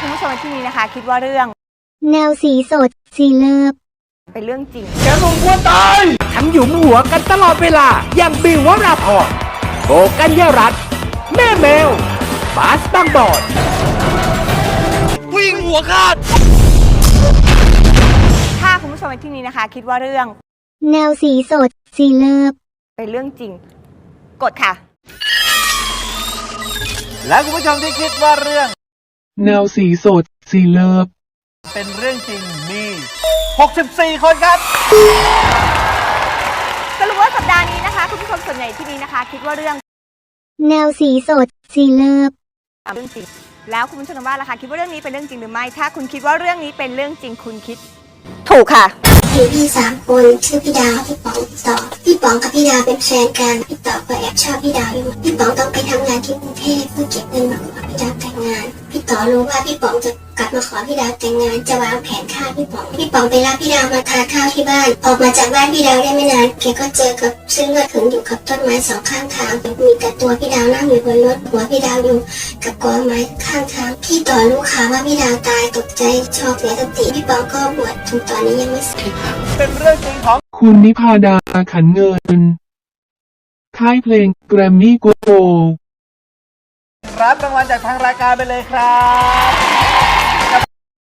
คุณผู้ชมในที่นี้นะคะ คิดว่าเรื่อง แนวสีสด สีเลิฟเป็นเรื่องจริง แกสมควรตายทั้งหยุมหัวกันตลอดเวลา อย่างบิววราพรโบกัญญารัตน์แม่แมว บาสบางบอนวิ่งหัวขาด ถ้าคุณผู้ชมในที่นี้นะคะ คิดว่าเรื่อง แนวสีสด สีเลิฟเป็นเรื่องจริง กดค่ะ และคุณผู้ชมที่คิดว่าเรื่อง แนวสีสด สีเลิฟ เป็นเรื่องจริงมี 64 คนครับ สรุปว่าสัปดาห์นี้นะคะ คุณผู้ชมส่วนใหญ่ที่นี้นะคะ คิดว่าเรื่องแนวสีสด สีเลิฟ เรื่องจริง แล้วคุณผู้ชมทางบ้านล่ะคะคิดว่าเรื่องนี้เป็นเรื่องจริงหรือไม่ ถ้าคุณคิดว่าเรื่องนี้เป็นเรื่องจริงคุณคิด ถูกค่ะ มีพี่สามคนชื่อพี่ดาวพี่ป๋องพี่ต่อพี่ป๋องกับพี่ดาวเป็นแฟนกันพี่ต่อก็แอบชอบพี่ดาวอยู่พี่ป๋องต้องไปทำงานที่กรุงเทพเพื่อเก็บเงินมาขอพี่ดาวแต่งงาน พี่ต่อรู้ว่าพี่ป๋องจะกลับมาขอพี่ดาวแต่งงานจะวางแผนฆ่าพี่ป๋อง พี่ป๋องไปรับพี่ดาวมาทานข้าวที่บ้าน ออกมาจากบ้านพี่ดาวได้ไม่นานแกก็เจอกับเส้นเลือดขึงอยู่กับต้นไม้สองข้างทางมีแต่ตัวพี่ดาวนั่งอยู่บนรถหัวพี่ดาวอยู่กับกอไม้ข้างทางพี่ต่อรู้ข่าวว่าพี่ดาวตายตกใจช็อกเสียสติพี่ป๋องก็บวชถึงตอนนี้ยังไม่เสร็จเป็นเรื่องจริงของคุณนิพาดาขันเงินค่ายเพลงแกรมมี่โกล รับรางวัลจากทางรายการไปเลยครับ